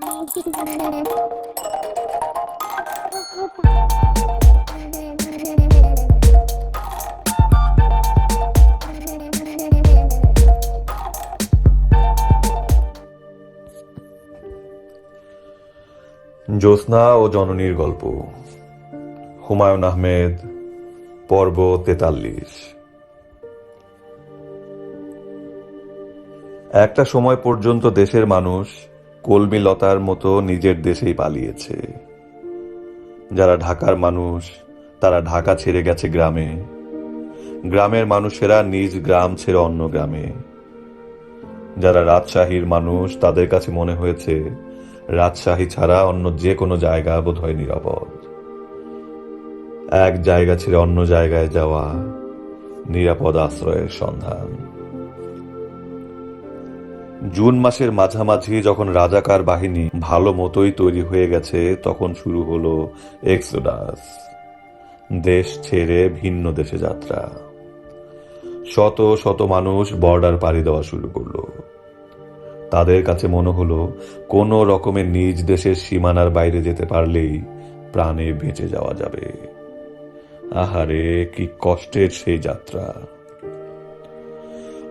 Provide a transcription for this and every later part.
জ্যোৎস্না ও জননীর গল্প। হুমায়ুন আহমেদ পর্ব তেতাল্লিশ। একটা সময় পর্যন্ত দেশের মানুষ কলমি লতার মতো নিজের দেশেই পালিয়েছে। যারা ঢাকার মানুষ, তারা ঢাকা ছেড়ে গেছে গ্রামে। গ্রামের মানুষেরা নিজ গ্রাম ছেড়ে অন্য গ্রামে। যারা রাজশাহীর মানুষ, তাদের কাছে মনে হয়েছে, রাজশাহী ছাড়া অন্য যে কোনো জায়গা বোধহয় নিরাপদ। এক জায়গা ছেড়ে অন্য জায়গায় যাওয়া নিরাপদ আশ্রয়ের সন্ধান। জুন মাসের মাঝামাঝি যখন রাজাকার বাহিনী ভালো মতোই তৈরি হয়ে গেছে, তখন শুরু হলো এক্সোডাস, দেশ ছেড়ে ভিন্ন দেশে যাত্রা। শত শত মানুষ বর্ডার পাড়ি দেওয়া শুরু করল। তাদের কাছে মনে হলো, কোনো রকমের নিজ দেশের সীমানার বাইরে যেতে পারলেই প্রাণে বেঁচে যাওয়া যাবে। আহারে, কি কষ্টের সেই যাত্রা।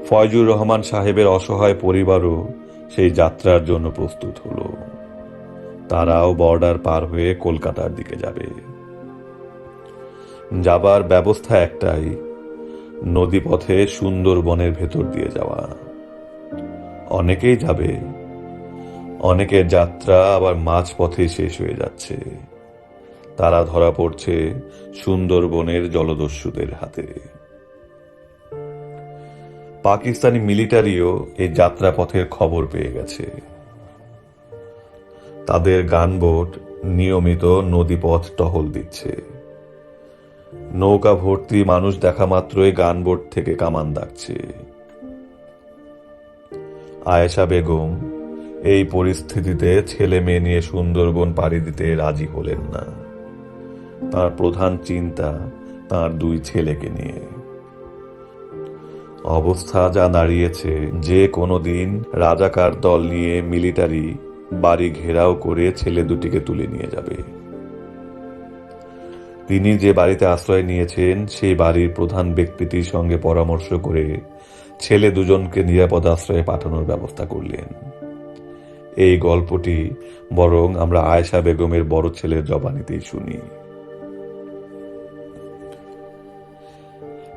ফয়জুর রহমান সাহেবের অসহায় পরিবারও সেই যাত্রার জন্য প্রস্তুত হলো। তারাও বর্ডার পার হয়ে কলকাতার দিকে যাবে। যাবার ব্যবস্থা একটাই, নদীপথে সুন্দরবনের ভেতর দিয়ে যাওয়া। অনেকেই যাবে, অনেকের যাত্রা আবার মাঝপথে শেষ হয়ে যাচ্ছে। তারা ধরা পড়ছে সুন্দরবনের জলদস্যুদের হাতে। পাকিস্তানি মিলিটারিও এই যাত্রাপথের খবর পেয়ে গেছে। তাদের গানবোট নিয়মিত নদীপথ টহল দিচ্ছে। নৌকা ভর্তি মানুষ দেখা মাত্রই গানবোট থেকে কামান ডাকছে। আয়েশা বেগম, এই পরিস্থিতিতে ছেলে মেয়ে নিয়ে সুন্দরবন পাড়ি দিতে রাজি হলেন না। তার প্রধান চিন্তা তার দুই ছেলেকে নিয়ে। অবস্থা যা দাঁড়িয়েছে, যে কোনো দিন রাজাকার দল নিয়ে মিলিটারি বাড়ি ঘেরাও করে ছেলে দুটিকে তুলে নিয়ে যাবে। তিনি যে বাড়িতে আশ্রয় নিয়েছেন, সেই বাড়ির প্রধান ব্যক্তিটির সঙ্গে পরামর্শ করে ছেলে দুজনকে নিরাপদ আশ্রয়ে পাঠানোর ব্যবস্থা করলেন। এই গল্পটি বরং আমরা আয়েশা বেগমের বড় ছেলের জবানিতেই শুনি।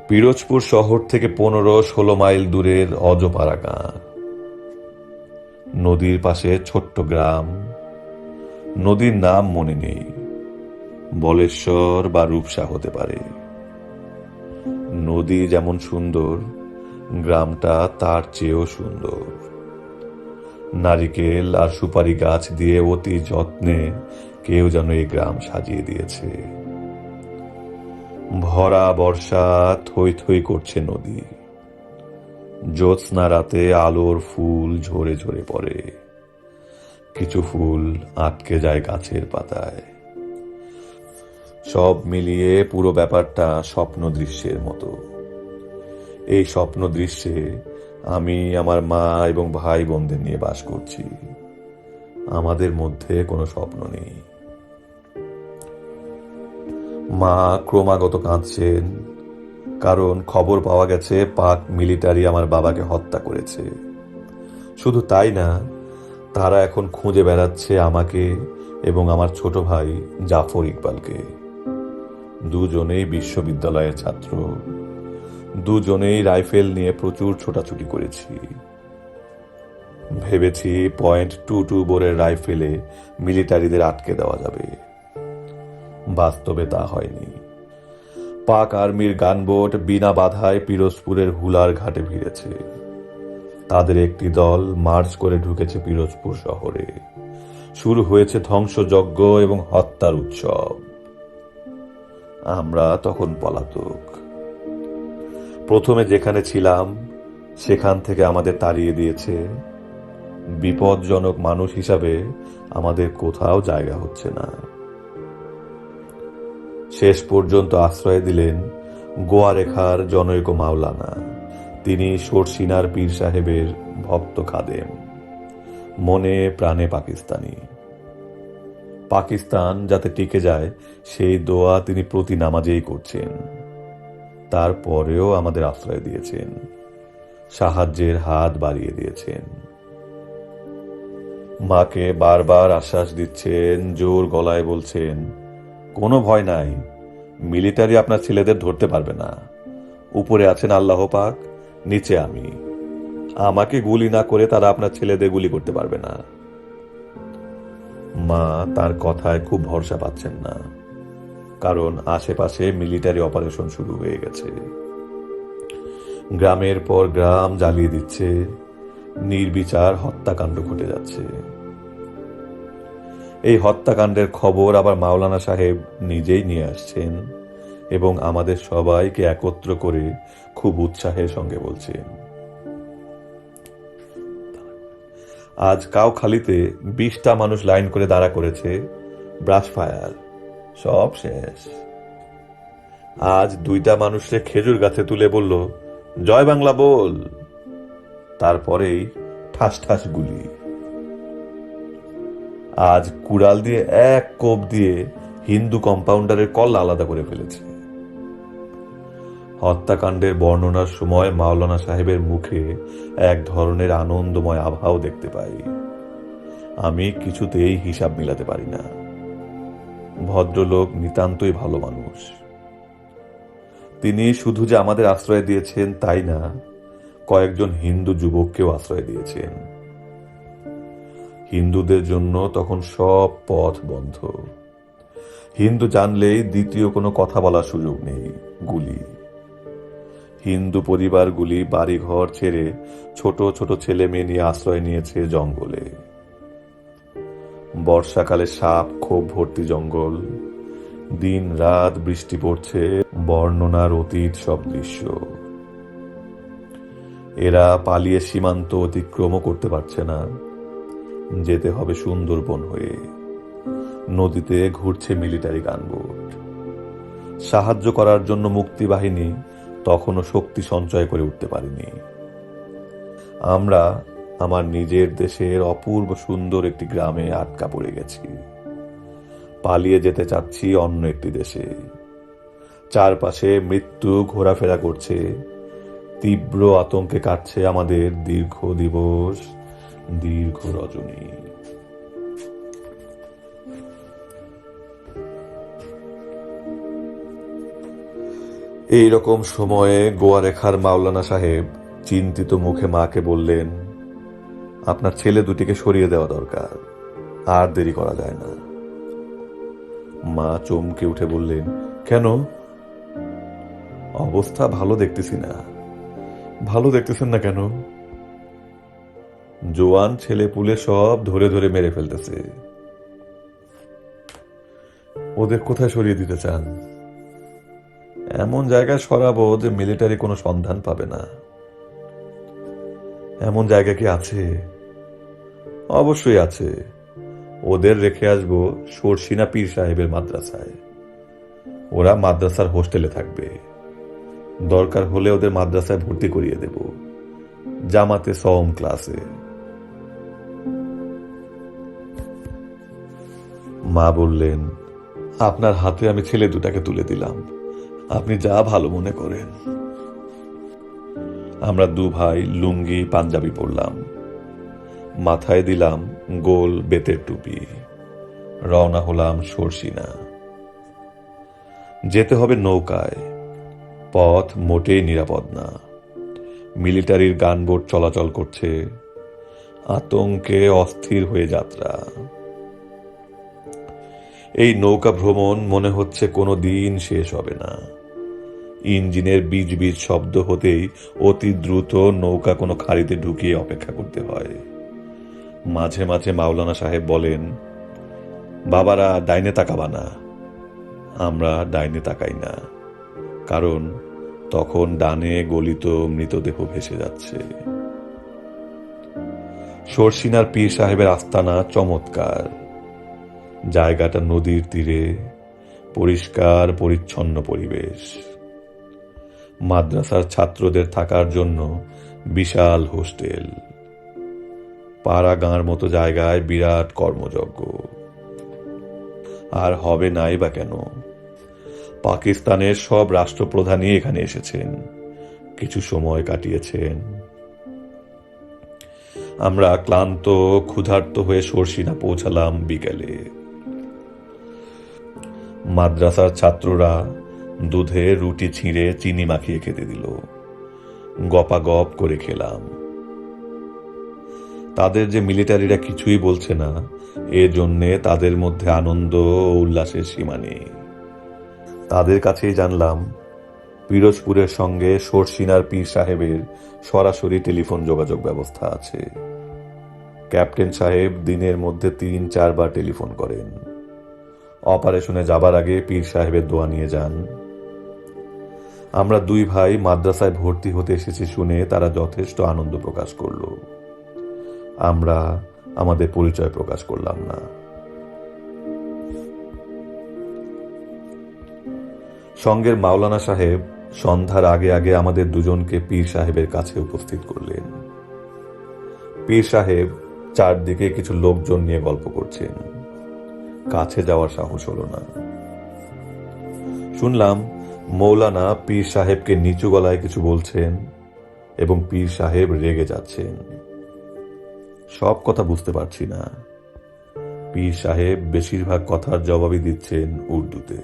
পিরোজপুর শহর থেকে পনেরো ষোলো মাইল দূরের অজপাড়া গাঁ। নদীর পাশে ছোট্ট গ্রাম। নদীর নাম মনে নেই। বলেশ্বর বা রূপসা হতে পারে। নদী যেমন সুন্দর, গ্রামটা তার চেয়েও সুন্দর। নারিকেল আর সুপারি গাছ দিয়ে অতি যত্নে কেউ যেন এই গ্রাম সাজিয়ে দিয়েছে। ভরা বর্ষা থই থই করছে নদী। জ্যোৎস্না রাতে আলোর ফুল ঝরে ঝরে পড়ে। কিছু ফুল আটকে যায় গাছের পাতায়। সব মিলিয়ে পুরো ব্যাপারটা স্বপ্ন দৃশ্যের মতো। এই স্বপ্ন দৃশ্যে আমি আমার মা এবং ভাই বোনদের নিয়ে বাস করছি। আমাদের মধ্যে কোনো স্বপ্ন নেই। মা ক্রমাগত কাঁদছেন, কারণ খবর পাওয়া গেছে পাক মিলিটারি আমার বাবাকে হত্যা করেছে। শুধু তাই না, তারা এখন খুঁজে বেড়াচ্ছে আমাকে এবং আমার ছোট ভাই জাফর ইকবালকে। দুজনেই বিশ্ববিদ্যালয়ের ছাত্র। দুজনেই রাইফেল নিয়ে প্রচুর ছোটাছুটি করেছি। ভেবেছি পয়েন্ট টু টু বোরের রাইফেলে মিলিটারিদের আটকে দেওয়া যাবে। বাস্তবে তা হয়নি। পাক আর্মির গানবোট বিনা বাধায় পিরোজপুরের হুলার ঘাটে ভিড়েছে। তাদের একটি দল মার্চ করে ঢুকেছে পিরোজপুর শহরে। শুরু হয়েছে ধ্বংসযজ্ঞ এবং হত্যার উৎসব। আমরা তখন পলাতক। প্রথমে যেখানে ছিলাম, সেখান থেকে আমাদের তাড়িয়ে দিয়েছে। বিপজ্জনক মানুষ হিসাবে আমাদের কোথাও জায়গা হচ্ছে না। শেষ পর্যন্ত আশ্রয় দিলেন গোয়া রেখার জনৈক মাওলানা। তিনি সরসিনার পীর সাহেবের ভক্ত খাদেম। মনে প্রাণে পাকিস্তানি। পাকিস্তান যাতে টিকে যায়, সেই দোয়া তিনি প্রতি নামাজেই করছেন। তারপরেও আমাদের আশ্রয় দিয়েছেন। সাহায্যের হাত বাড়িয়ে দিয়েছেন। মাকে বারবার আশ্বাস দিচ্ছেন, জোর গলায় বলছেন কোনো ভয় নাই। মিলিটারি আপনার ছেলেদের ধরতে পারবে না। উপরে আছেন আল্লাহ পাক, নিচে আমি। আমাকে গুলি না করে তারা আপনার ছেলেদের গুলি করতে পারবে না। মা তার কথায় খুব ভরসা পাচ্ছেন না, কারণ আশেপাশে মিলিটারি অপারেশন শুরু হয়ে গেছে। গ্রামের পর গ্রাম জ্বালিয়ে দিচ্ছে, নির্বিচার হত্যাকাণ্ড ঘটে যাচ্ছে। এই হত্যাকাণ্ডের খবর আবার মাওলানা সাহেব নিজেই নিয়ে আসছেন এবং আমাদের সবাইকে একত্র করে খুব উৎসাহের সঙ্গে বলছেন। আজ কাউখালীতে বিশটা মানুষ লাইন করে দাঁড়া করেছে, ব্রাশ ফায়ার, সব শেষ। আজ দুইটা মানুষে খেজুর গাছে তুলে বলল, জয় বাংলা বল। তারপরেই ঠাস ঠাস গুলি। আজ কুড়াল দিয়ে এক কোপ দিয়ে হিন্দু কম্পাউন্ডারের কল আলাদা করে ফেলেছে। হত্যাকাণ্ডের বর্ণনার সময় মাওলানা সাহেবের মুখে এক ধরনের আনন্দময় আভাও দেখতে পাই। আমি কিছুতেই হিসাব মিলাতে পারি না। ভদ্রলোক নিতান্তই ভালো মানুষ। তিনি শুধু যে আমাদের আশ্রয় দিয়েছেন তাই না, কয়েকজন হিন্দু যুবককেও আশ্রয় দিয়েছেন। হিন্দুদের জন্য তখন সব পথ বন্ধ। হিন্দু জানলেই দ্বিতীয় কোনো কথা বলার সুযোগ নেই, গুলি। হিন্দু পরিবারগুলি বাড়িঘর ছেড়ে ছোট ছোট ছেলে মেয়ে নিয়ে আশ্রয় নিয়েছে জঙ্গলে। বর্ষাকালে সাপ, ক্ষোভ ভর্তি জঙ্গল। দিন রাত বৃষ্টি পড়ছে, বর্ণনার অতীত সব দৃশ্য। এরা পালিয়ে সীমান্ত অতিক্রমও করতে পারছে না। যেতে হবে সুন্দরবন হয়ে। নদীতে ঘুরছে মিলিটারি গানবোট। সাহায্য করার জন্য মুক্তি বাহিনী তখনও শক্তি সঞ্চয় করে উঠতে পারেনি। আমরা আমার নিজের দেশের অপূর্ব সুন্দর একটি গ্রামে আটকা পড়ে গেছি। পালিয়ে যেতে চাচ্ছি অন্য একটি দেশে। চারপাশে মৃত্যু ঘোরাফেরা করছে। তীব্র আতঙ্কে কাটছে আমাদের দীর্ঘ দিবস। দীর্ঘ রজনী। এই রকম সময়ে গোয়ারেখার মাওলানা সাহেব চিন্তিত মুখে মাকে বললেন, আপনার ছেলে দুটিকে সরিয়ে দেওয়া দরকার, আর দেরি করা যায় না। মা চমকে উঠে বললেন, কেন? অবস্থা ভালো দেখতেছি না। ভালো দেখতেছেন না কেন? জোয়ান ছেলে পুলে সব ধরে ধরে মেরে ফেলতেছে। ওদের কোথায় সরিয়ে দিতে চান? এমন জায়গায় সরাবো যে মিলিটারি কোনো সন্ধান পাবে না। এমন জায়গা কি আছে? অবশ্যই আছে। ওদের রেখে আসব সরসিনা পীর সাহেবের মাদ্রাসায়। ওরা মাদ্রাসার হোস্টেলে থাকবে। দরকার হলে ওদের মাদ্রাসায় ভর্তি করিয়ে দেব। জামাতে সম ক্লাসে। মা বললেন, আপনার হাতে আমি ছেলে দুটাকে তুলে দিলাম। আপনি যা ভালো মনে করেন। আমরা দু ভাই লুঙ্গি, পাঞ্জাবি পরলাম। মাথায় দিলাম গোল বেতের টুপি। রওনা হলাম সরসিনা। যেতে হবে নৌকায়। পথ মোটেই নিরাপদ না। মিলিটারির গানবোট চলাচল করছে। আতঙ্কে অস্থির হয়ে যাত্রা। এই নৌকা ভ্রমণ মনে হচ্ছে কোনো দিন শেষ হবে না। ইঞ্জিনের বীজ বীজ শব্দ হতেই অতি দ্রুত নৌকা কোনো খাড়িতে ঢুকিয়ে অপেক্ষা করতে হয়। মাঝে মাঝে মাওলানা সাহেব বলেন, বাবারা, ডাইনে তাকাবা না। আমরা ডাইনে তাকাই না, কারণ তখন ডানে গলিত মৃতদেহ ভেসে যাচ্ছে। সরসিনার পীর সাহেবের আস্তানা চমৎকার। জায়গাটা নদীর তীরে, পরিষ্কার পরিচ্ছন্ন পরিবেশ। মাদ্রাসার ছাত্রদের থাকার জন্য বিশাল হোস্টেল। পাড়া গাঁর মতো জায়গায় বিরাট কর্মযজ্ঞ। আর হবে নাই বা কেন? পাকিস্তানের সব রাষ্ট্রপ্রধানই এখানে এসেছেন। কিছু সময় কাটিয়েছেন। আমরা ক্লান্ত, ক্ষুধার্ত হয়ে সরসিনা পৌঁছালাম বিকেলে। মাদ্রাসার ছাত্ররা দুধে রুটি ছিঁড়ে চিনি মাখিয়ে খেতে দিল। গপা গপ করে খেলাম। তাদের যে মিলিটারিরা কিছুই বলছে না এর জন্যে তাদের মধ্যে আনন্দ ও উল্লাসের সীমা নেই। তাদের কাছেই জানলাম, পিরোজপুরের সঙ্গে সরসিনার পীর সাহেবের সরাসরি টেলিফোন যোগাযোগ ব্যবস্থা আছে। ক্যাপ্টেন সাহেব দিনের মধ্যে তিন চারবার টেলিফোন করেন। অপারেশনে যাবার আগে পীর সাহেবের দোয়া নিয়ে যান। আমরা দুই ভাই মাদ্রাসায় ভর্তি হতে এসেছি শুনে তারা যথেষ্ট আনন্দ প্রকাশ করল। আমরা আমাদের পরিচয় প্রকাশ করলাম না। সঙ্গের মাওলানা সাহেব সন্ধ্যার আগে আগে আমাদের দুজনকে পীর সাহেবের কাছে উপস্থিত করলেন। পীর সাহেব চারদিকে কিছু লোকজন নিয়ে গল্প করছেন। কাছে যাওয়ার সাহস হলো না। শুনলাম মৌলানা পীর সাহেবকে নিচু গলায় কিছু বলছেন এবং পীর সাহেব রেগে যাচ্ছেন। সব কথা বুঝতে পারছি না। পীর সাহেব বেশিরভাগ কথার জবাবই দিচ্ছেন উর্দুতে।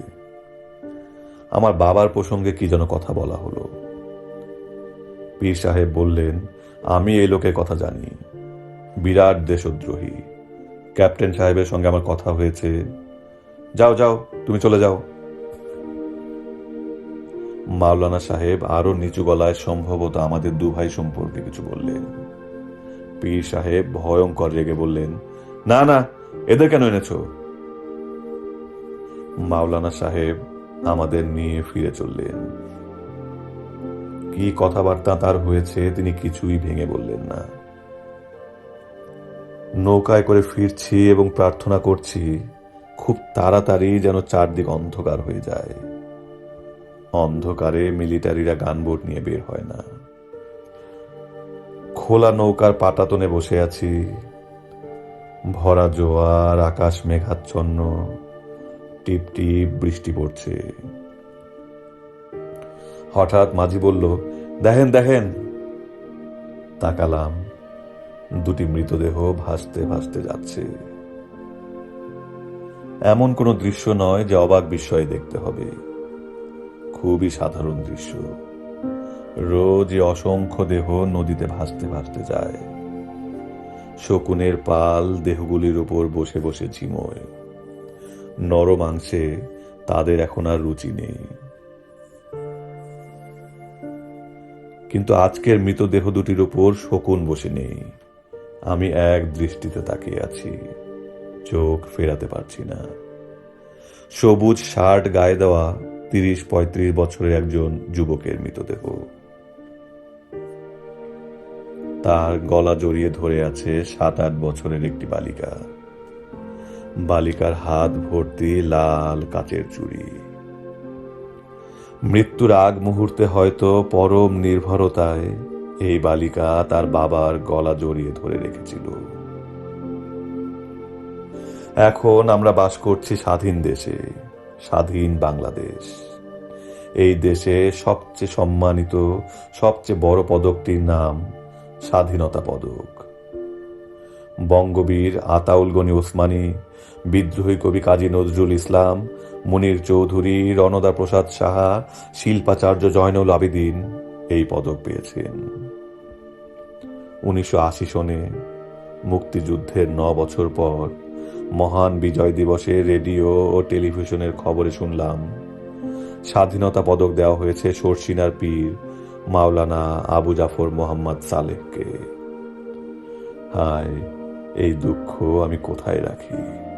আমার বাবার প্রসঙ্গে কি যেন কথা বলা হলো। পীর সাহেব বললেন, আমি এই লোকের কথা জানি। বিরাট দেশদ্রোহী। ক্যাপ্টেন সাহেবের সঙ্গে আমার কথা হয়েছে। যাও যাও, তুমি চলে যাও। মাওলানা সাহেব আরও নিচু গলায় সম্ভবত আমাদের দু ভাই সম্পর্কে কিছু বললেন। পীর সাহেব ভয়ঙ্কর রেগে বললেন, না না, এদের কেন এনেছো? মাওলানা সাহেব আমাদের নিয়ে ফিরে চললেন। কি কথাবার্তা তার হয়েছে তিনি কিছুই ভেঙে বললেন না। নৌকায় করে ফিরছি এবং প্রার্থনা করছি, খুব তাড়াতাড়ি যেন চারদিক অন্ধকার হয়ে যায়। অন্ধকারে মিলিটারিরা গানবোট নিয়ে বের হয় না। খোলা নৌকার পাটাতনে বসে আছি। ভরা জোয়ার, আকাশ মেঘাচ্ছন্ন, টিপ টিপ বৃষ্টি পড়ছে। হঠাৎ মাঝি বলল, দেখেন দেখেন। তাকালাম। দুটি মৃতদেহ ভাসতে ভাসতে যাচ্ছে। এমন কোনো দৃশ্য নয় যে অবাক বিস্ময়ে দেখতে হবে। খুবই সাধারণ দৃশ্য। রোজ অসংখ্য দেহ নদীতে ভাসতে ভাসতে যায়। শকুনের পাল দেহগুলির উপর বসে বসে ঝিমোয়। নরমাংসে তাদের এখন আর রুচি নেই। কিন্তু আজকের মৃতদেহ দুটির উপর শকুন বসে নেই। আমি এক দৃষ্টিতে তাকিয়ে আছি। চোখ ফেরাতে পারছি না। সবুজ শার্ট গায়ে দেওয়া তিরিশ পঁয়ত্রিশ বছরের একজন যুবকের মৃতদেহ। তার গলা জড়িয়ে ধরে আছে সাত আট বছরের একটি বালিকা। বালিকার হাত ভর্তি লাল কাচের চুড়ি। মৃত্যুর আগ মুহূর্তে হয়তো পরম নির্ভরতায় এই বালিকা তার বাবার গলা জড়িয়ে ধরে রেখেছিল। এখন আমরা বাস করছি স্বাধীন দেশে, স্বাধীন বাংলাদেশ। এই দেশে সবচেয়ে সম্মানিত, সবচেয়ে বড় পদকটির নাম স্বাধীনতা পদক। বঙ্গবীর আতাউল গনি ওসমানী, বিদ্রোহী কবি কাজী নজরুল ইসলাম, মুনির চৌধুরী রণদা প্রসাদ সাহা, শিল্পাচার্য জয়নুল আবেদিন এই পদক পেয়েছেন। উনিশশো আশি সনে মুক্তিযুদ্ধের ন বছর পর মহান বিজয় দিবসে রেডিও ও টেলিভিশনের খবরে শুনলাম, স্বাধীনতা পদক দেওয়া হয়েছে সরসিনার পীর মাওলানা আবু জাফর মোহাম্মদ সালেহকে। হায়, এই দুঃখ আমি কোথায় রাখি?